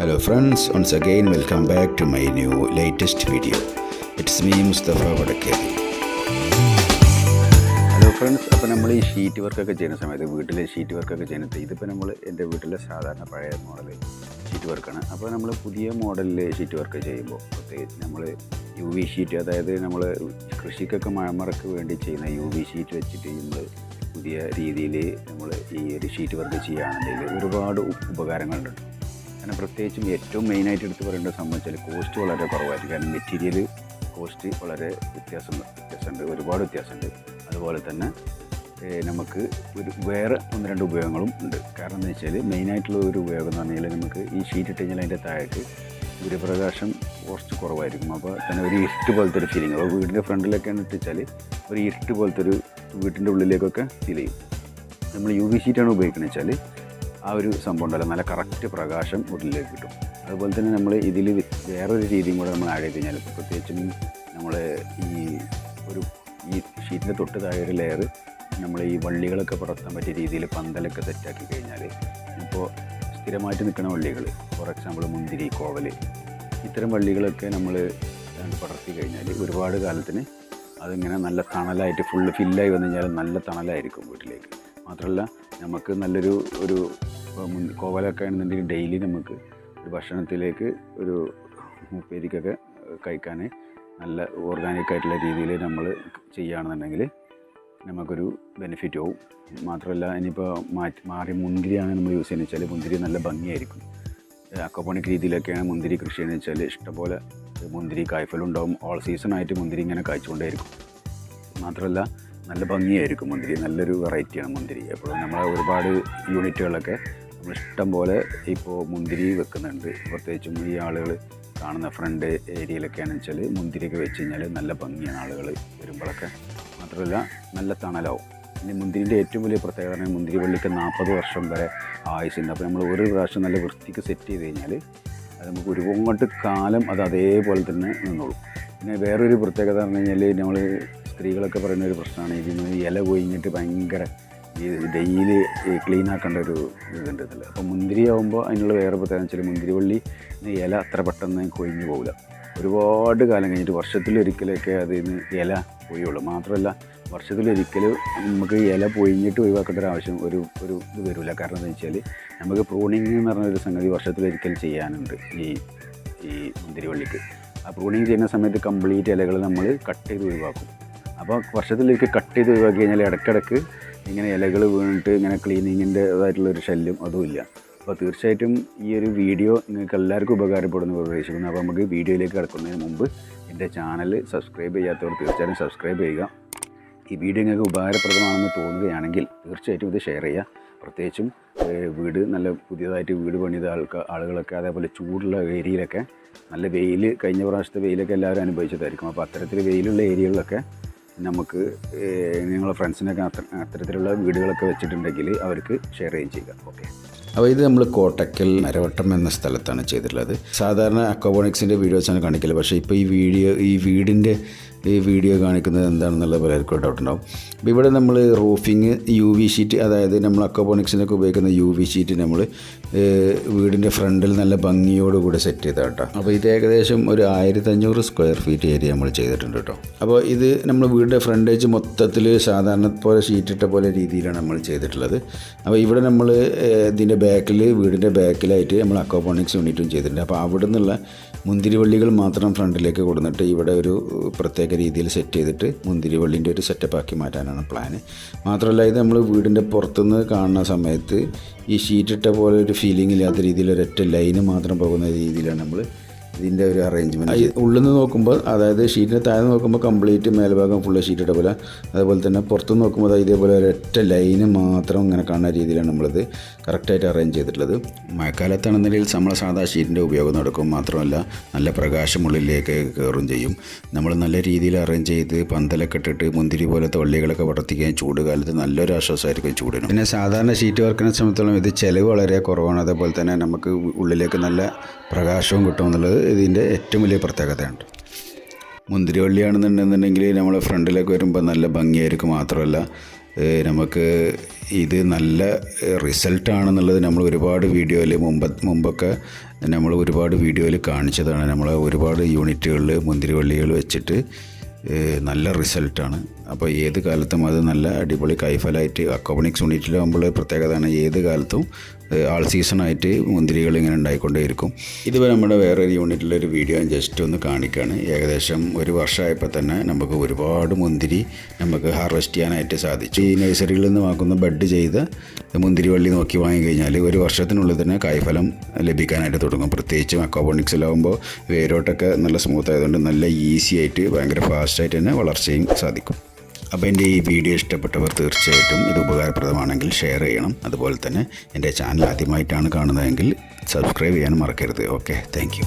Hello friends, once again welcome back to my new latest video It's me Mustafa Vadakkeri hello friends അപ്പോൾ നമ്മൾ ഈ sheet വർക്കൊക്കെ ചെയ്യുന്ന സമയത്ത് വീട്ടിലെ ഷീറ്റ് വർക്കൊക്കെ ചെയ്യുന്നത് ഇതിപ്പോൾ നമ്മൾ എന്റെ വീട്ടിലെ സാധാരണ പഴയ മോഡൽ ഷീറ്റ് വർക്കാണ് അപ്പോൾ നമ്മൾ പുതിയ മോഡലിൽ ഷീറ്റ് വർക്ക് ചെയ്യുമ്പോൾ പ്രത്യേകിച്ച് നമ്മൾ യു വി ഷീറ്റ് അതായത് നമ്മൾ കൃഷിക്കൊക്കെ മഴമറക്ക് വേണ്ടി ചെയ്യുന്ന യു വി ഷീറ്റ് വെച്ചിട്ട് നമ്മൾ പുതിയ രീതിയിൽ നമ്മൾ ഈ ഒരു ഷീറ്റ് വർക്ക് ചെയ്യുകയാണെന്നുണ്ടെങ്കിൽ ഒരുപാട് ഉപകാരങ്ങളുണ്ട്. കാരണം പ്രത്യേകിച്ചും ഏറ്റവും മെയിനായിട്ട് എടുത്ത് പറയേണ്ട സംബന്ധിച്ചാൽ കോസ്റ്റ് വളരെ കുറവായിരിക്കും. കാരണം മെറ്റീരിയൽ കോസ്റ്റ് വളരെ വ്യത്യാസം വ്യത്യാസമുണ്ട്. ഒരുപാട് വ്യത്യാസമുണ്ട്. അതുപോലെ തന്നെ നമുക്ക് ഒരു വേറെ ഒന്ന് രണ്ട് ഉപയോഗങ്ങളും ഉണ്ട്. കാരണം എന്താ വെച്ചാൽ മെയിനായിട്ടുള്ള ഒരു ഉപയോഗം എന്ന് പറഞ്ഞാൽ നമുക്ക് ഈ ഷീറ്റ് ഇട്ട് കഴിഞ്ഞാൽ അതിന്റെ താഴേക്ക് സൂര്യപ്രകാശം കുറച്ച് കുറവായിരിക്കും. അപ്പോൾ തന്നെ ഒരു ഇരുട്ട് പോലത്തെ ഒരു ഫീലിംഗ് അപ്പോൾ വീടിന്റെ ഫ്രണ്ടിലൊക്കെയാണ് ഇട്ടിച്ചാൽ ഒരു ഇരുട്ട് പോലത്തെ ഒരു വീട്ടിന്റെ ഉള്ളിലേക്കൊക്കെ ഫീൽ ചെയ്യും. നമ്മൾ യു വി ഷീറ്റാണ് ഉപയോഗിക്കുന്നത് വെച്ചാൽ ആ ഒരു സംഭവം ഉണ്ടല്ലോ. നല്ല കറക്റ്റ് പ്രകാശം ഉള്ളിലേക്ക് കിട്ടും. അതുപോലെ തന്നെ നമ്മൾ ഇതിൽ വേറൊരു രീതിയും കൂടെ നമ്മൾ ആഡ് ചെയ്ത് കഴിഞ്ഞാൽ പ്രത്യേകിച്ചും നമ്മൾ ഈ ഒരു ഈ ഷീറ്റിന്റെ തൊട്ട് താഴെ ഒരു ലെയർ നമ്മൾ ഈ വള്ളികളൊക്കെ പടർത്താൻ പറ്റിയ രീതിയിൽ പന്തലൊക്കെ സെറ്റാക്കി കഴിഞ്ഞാൽ ഇപ്പോൾ സ്ഥിരമായിട്ട് നിൽക്കുന്ന വള്ളികൾ ഫോർ എക്സാമ്പിൾ മുന്തിരി കോവൽ ഇത്തരം വള്ളികളൊക്കെ നമ്മൾ പടർത്തി കഴിഞ്ഞാൽ ഒരുപാട് കാലത്തിന് അതിങ്ങനെ നല്ല തണലായിട്ട് ഫുള്ള് ഫില്ലായി വന്നു കഴിഞ്ഞാൽ നല്ല തണലായിരിക്കും വീട്ടിലേക്ക്. മാത്രമല്ല നമുക്ക് നല്ലൊരു ഒരു ഇപ്പോൾ മുൻ- കോവലൊക്കെ ആണെന്നുണ്ടെങ്കിൽ ഡെയിലി നമുക്ക് ഒരു ഭക്ഷണത്തിലേക്ക് ഒരു ഉപ്പേരിക്കൊക്കെ കഴിക്കാൻ നല്ല ഓർഗാനിക് ആയിട്ടുള്ള രീതിയിൽ നമ്മൾ ചെയ്യുകയാണെന്നുണ്ടെങ്കിൽ നമുക്കൊരു ബെനിഫിറ്റ് ആവും. മാത്രമല്ല ഇനിയിപ്പോൾ മാറ്റി മാറി മുന്തിരിയാണ് നമ്മൾ യൂസ് ചെയ്യുന്നത്. വെച്ചാൽ മുന്തിരി നല്ല ഭംഗിയായിരിക്കും. അക്കോപോണിക് രീതിയിലൊക്കെയാണ് മുന്തിരി കൃഷി ചെയ്യുന്നത്. വെച്ചാൽ ഇഷ്ടംപോലെ മുന്തിരി കായ്ഫലുണ്ടാവും ഓൾ സീസണായിട്ട് മുന്തിരി ഇങ്ങനെ കായ്ച്ചുകൊണ്ടേയിരിക്കും. മാത്രമല്ല നല്ല ഭംഗിയായിരിക്കും മുന്തിരി. നല്ലൊരു വെറൈറ്റിയാണ് മുന്തിരി. എപ്പോഴും നമ്മൾ ഒരുപാട് യൂണിറ്റുകളൊക്കെ നമ്മൾ ഇഷ്ടം പോലെ ഇപ്പോൾ മുന്തിരി വെക്കുന്നുണ്ട്. പ്രത്യേകിച്ചും ഈ ആളുകൾ കാണുന്ന ഫ്രണ്ട് ഏരിയയിലൊക്കെയാണെന്ന് വെച്ചാൽ മുന്തിരിയൊക്കെ വെച്ച് കഴിഞ്ഞാൽ നല്ല ഭംഗിയാണ് ആളുകൾ വരുമ്പോഴൊക്കെ മാത്രമല്ല നല്ല തണലാവും. പിന്നെ മുന്തിരിന്റെ ഏറ്റവും വലിയ പ്രത്യേകത പറഞ്ഞാൽ മുന്തിരി വള്ളിക്ക് നാൽപ്പത് വർഷം വരെ ആയുസുണ്ട് അപ്പോൾ നമ്മൾ ഒരു പ്രാവശ്യം നല്ല വൃത്തിക്ക് സെറ്റ് ചെയ്ത് കഴിഞ്ഞാൽ അത് നമുക്ക് ഒരുപാട് കാലം അത് അതേപോലെ തന്നെ നിന്നോളും. പിന്നെ വേറൊരു പ്രത്യേകത പറഞ്ഞു കഴിഞ്ഞാൽ നമ്മൾ സ്ത്രീകളൊക്കെ പറയുന്ന ഒരു പ്രശ്നമാണ്. ഇതിന് ഇല കൊയിഞ്ഞിട്ട് ഭയങ്കര ഈ ഡെയിലി ക്ലീൻ ആക്കേണ്ട ഒരു ഇതുണ്ട് ഇതിൽ അപ്പോൾ മുന്തിരി ആകുമ്പോൾ അതിനുള്ള വേറെ പ്രത്യേകത വെച്ചാൽ മുന്തിരി വള്ളി ഇല അത്ര പെട്ടെന്ന് കൊയിഞ്ഞു പോകില്ല ഒരുപാട് കാലം കഴിഞ്ഞിട്ട് വർഷത്തിലൊരിക്കലൊക്കെ അതിൽ നിന്ന് ഇല പോയുള്ളൂ മാത്രമല്ല വർഷത്തിലൊരിക്കൽ നമുക്ക് ഇല പൊഴിഞ്ഞിട്ട് ഒഴിവാക്കേണ്ട ഒരു ആവശ്യം ഒരു ഒരു ഇത് വരില്ല കാരണം എന്താ വെച്ചാൽ നമുക്ക് പ്രൂണിങ് എന്ന് പറഞ്ഞൊരു സംഗതി വർഷത്തിലൊരിക്കൽ ചെയ്യാനുണ്ട് ഈ ഈ മുന്തിരിവള്ളിക്ക്. ആ പ്രൂണിങ് ചെയ്യുന്ന സമയത്ത് കംപ്ലീറ്റ് ഇലകൾ നമ്മൾ കട്ട് ചെയ്ത് ഒഴിവാക്കും. അപ്പോൾ വർഷത്തിലേക്ക് കട്ട് ചെയ്ത് ഒഴിവാക്കി കഴിഞ്ഞാൽ ഇടയ്ക്കിടയ്ക്ക് ഇങ്ങനെ ഇലകൾ വീണിട്ട് ഇങ്ങനെ ക്ലീനിങ്ങിന്റെതായിട്ടുള്ള ഒരു ശല്യം അതുമില്ല അപ്പോൾ തീർച്ചയായിട്ടും ഈ ഒരു വീഡിയോ നിങ്ങൾക്ക് എല്ലാവർക്കും ഉപകാരപ്പെടുന്ന പ്രതീക്ഷിക്കുന്നു അപ്പോൾ നമുക്ക് വീഡിയോയിലേക്ക് കിടക്കുന്നതിന് മുമ്പ് എന്റെ ചാനൽ സബ്സ്ക്രൈബ് ചെയ്യാത്തവർ തീർച്ചയായും സബ്സ്ക്രൈബ് ചെയ്യുക. ഈ വീഡിയോ നിങ്ങൾക്ക് ഉപകാരപ്രദമാണെന്ന് തോന്നുകയാണെങ്കിൽ തീർച്ചയായിട്ടും ഇത് ഷെയർ ചെയ്യുക. പ്രത്യേകിച്ചും വീട് നല്ല പുതിയതായിട്ട് വീട് പണിത ആൾക്കാർ ആളുകളൊക്കെ അതേപോലെ ചൂടുള്ള ഏരിയയിലൊക്കെ നല്ല വെയിൽ കഴിഞ്ഞ പ്രാവശ്യത്തെ വെയിലൊക്കെ എല്ലാവരും അനുഭവിച്ചതായിരിക്കും. അപ്പോൾ അത്തരത്തിൽ വെയിലുള്ള ഏരിയകളിലൊക്കെ നമുക്ക് നിങ്ങളുടെ നിങ്ങളെ ഫ്രണ്ട്സിനൊക്കെ അത്തരത്തിലുള്ള വീടുകളൊക്കെ വെച്ചിട്ടുണ്ടെങ്കിൽ അവർക്ക് ഷെയർ ചെയ്യുകയും ചെയ്യുക. ഓക്കെ അപ്പോൾ ഇത് നമ്മൾ കോട്ടക്കൽ നരവട്ടം എന്ന സ്ഥലത്താണ് ചെയ്തിട്ടുള്ളത്. സാധാരണ അക്കോബോണിക്സിന്റെ വീഡിയോസാണ് കാണിക്കൽ. പക്ഷേ ഇപ്പോൾ ഈ വീഡിയോ ഈ വീടിന്റെ ഈ വീഡിയോ കാണിക്കുന്നത് എന്താണെന്നുള്ളത് പലർക്കും ഡൗട്ട് ഉണ്ടാവും. അപ്പോൾ ഇവിടെ നമ്മൾ റൂഫിങ് യു വി ഷീറ്റ് അതായത് നമ്മൾ അക്കോബോണിക്സിനൊക്കെ ഉപയോഗിക്കുന്ന യു വി ഷീറ്റ് നമ്മൾ വീടിന്റെ ഫ്രണ്ടിൽ നല്ല ഭംഗിയോടുകൂടി സെറ്റ് ചെയ്ത കേട്ടോ. അപ്പോൾ ഇത് ഏകദേശം ഒരു ആയിരത്തഞ്ഞൂറ് സ്ക്വയർ ഫീറ്റ് ഏരിയ നമ്മൾ ചെയ്തിട്ടുണ്ട് കേട്ടോ. അപ്പോൾ ഇത് നമ്മൾ വീടിന്റെ ഫ്രണ്ടേജ് മൊത്തത്തിൽ സാധാരണ പോലെ ഷീറ്റിട്ട പോലെ രീതിയിലാണ് നമ്മൾ ചെയ്തിട്ടുള്ളത്. അപ്പോൾ ഇവിടെ നമ്മൾ ഇതിന്റെ ബാക്കിൽ വീടിന്റെ ബാക്കിലായിട്ട് നമ്മൾ അക്വാപോണിക്സ് യൂണിറ്റും ചെയ്തിട്ടുണ്ട്. അപ്പോൾ അവിടെ നിന്നുള്ള മുന്തിരിവള്ളികൾ മാത്രം ഫ്രണ്ടിലേക്ക് കൊടുത്തിട്ട് ഇവിടെ ഒരു പ്രത്യേക രീതിയിൽ സെറ്റ് ചെയ്തിട്ട് മുന്തിരിവള്ളിന്റെ ഒരു സെറ്റപ്പ് ആക്കി മാറ്റാനാണ് പ്ലാന് മാത്രമല്ല ഇത് നമ്മൾ വീടിന്റെ പുറത്തുനിന്ന് കാണുന്ന സമയത്ത് ഈ ഷീറ്റിട്ട പോലെ ഒരു ഫീലിംഗ് ഇല്ലാത്ത രീതിയിൽ ഒരൊറ്റ ലൈന് മാത്രം പോകുന്ന രീതിയിലാണ് നമ്മൾ ഇതിന്റെ ഒരു അറേഞ്ച്മെന്റ് ഉള്ളിൽ നിന്ന് നോക്കുമ്പോൾ അതായത് ഷീറ്റിന്റെ താഴെ നോക്കുമ്പോൾ കംപ്ലീറ്റ് മേൽഭാഗം ഫുള്ള് ഷീറ്റ് ഇട്ട പോലെ. അതുപോലെ തന്നെ പുറത്ത് നോക്കുമ്പോൾ ഇതേപോലെ ഒരൊറ്റ ലൈന് മാത്രം ഇങ്ങനെ കാണുന്ന രീതിയിലാണ് നമ്മളിത് കറക്റ്റായിട്ട് അറേഞ്ച് ചെയ്തിട്ടുള്ളത്. മഴക്കാലത്താണെന്നുണ്ടെങ്കിൽ നമ്മൾ സാധാ ഷീറ്റിന്റെ ഉപയോഗം നടക്കും. മാത്രമല്ല നല്ല പ്രകാശം ഉള്ളിലേക്ക് കയറും ചെയ്യും. നമ്മൾ നല്ല രീതിയിൽ അറേഞ്ച് ചെയ്ത് പന്തലൊക്കെ ഇട്ടിട്ട് മുന്തിരി പോലത്തെ വള്ളികളൊക്കെ വളർത്തിക്കാൻ ചൂട് കാലത്ത് നല്ലൊരു ആശ്വാസമായിരിക്കും ചൂടിന്. പിന്നെ സാധാരണ ഷീറ്റ് വർക്കിനെ സംബന്ധിച്ചോളം ഇത് ചിലവ് വളരെ കുറവാണ്. അതേപോലെ തന്നെ നമുക്ക് ഉള്ളിലേക്ക് നല്ല പ്രകാശവും കിട്ടും എന്നുള്ളത് ഇതിന്റെ ഏറ്റവും വലിയ പ്രത്യേകതയാണ് മുന്തിരി വള്ളിയാണെന്നുണ്ടെന്നുണ്ടെങ്കിൽ നമ്മൾ ഫ്രണ്ടിലേക്ക് വരുമ്പോൾ നല്ല ഭംഗിയായിരിക്കും. മാത്രമല്ല നമുക്ക് ഇത് നല്ല റിസൾട്ടാണെന്നുള്ളത് നമ്മൾ ഒരുപാട് വീഡിയോയിൽ മുമ്പ് മുമ്പൊക്കെ നമ്മൾ ഒരുപാട് വീഡിയോയിൽ കാണിച്ചതാണ്. നമ്മൾ ഒരുപാട് യൂണിറ്റുകളിൽ മുന്തിരിവള്ളികൾ വെച്ചിട്ട് നല്ല റിസൾട്ടാണ്. അപ്പോൾ ഏത് കാലത്തും അത് നല്ല അടിപൊളി കൈഫലായിട്ട് അക്കോബണിക്സ് യൂണിറ്റിലാകുമ്പോൾ പ്രത്യേകതയാണ് ഏത് കാലത്തും ആൾ സീസണായിട്ട് മുന്തിരികൾ ഇങ്ങനെ ഉണ്ടായിക്കൊണ്ടേയിരിക്കും. ഇതിപ്പോൾ നമ്മുടെ വേറൊരു യൂണിറ്റിലൊരു വീഡിയോ ജസ്റ്റ് ഒന്ന് കാണിക്കുകയാണ് ഏകദേശം ഒരു വർഷമായപ്പോൾ തന്നെ നമുക്ക് ഒരുപാട് മുന്തിരി നമുക്ക് ഹാർവെസ്റ്റ് ചെയ്യാനായിട്ട് സാധിച്ചു. ഈ നഴ്സറിയിൽ നിന്ന് വാങ്ങുന്ന ബഡ് ചെയ്ത മുന്തിരിവള്ളി നോക്കി വാങ്ങിക്കഴിഞ്ഞാൽ ഒരു വർഷത്തിനുള്ളിൽ തന്നെ കായ്ഫലം ലഭിക്കാനായിട്ട് തുടങ്ങും. പ്രത്യേകിച്ചും അക്കോബോണിക്സിലാവുമ്പോൾ വേരോട്ടൊക്കെ നല്ല സ്മൂത്ത് ആയതുകൊണ്ട് നല്ല ഈസി ആയിട്ട് ഭയങ്കര ഫാസ്റ്റായിട്ട് തന്നെ വളർച്ചയും സാധിക്കും. അപ്പോൾ എന്റെ ഈ വീഡിയോ ഇഷ്ടപ്പെട്ടവർ തീർച്ചയായിട്ടും ഇത് ഉപകാരപ്രദമാണെങ്കിൽ ഷെയർ ചെയ്യണം. അതുപോലെ തന്നെ എന്റെ ചാനൽ ആദ്യമായിട്ടാണ് കാണുന്നതെങ്കിൽ സബ്സ്ക്രൈബ് ചെയ്യാൻ മറക്കരുത്. Okay thank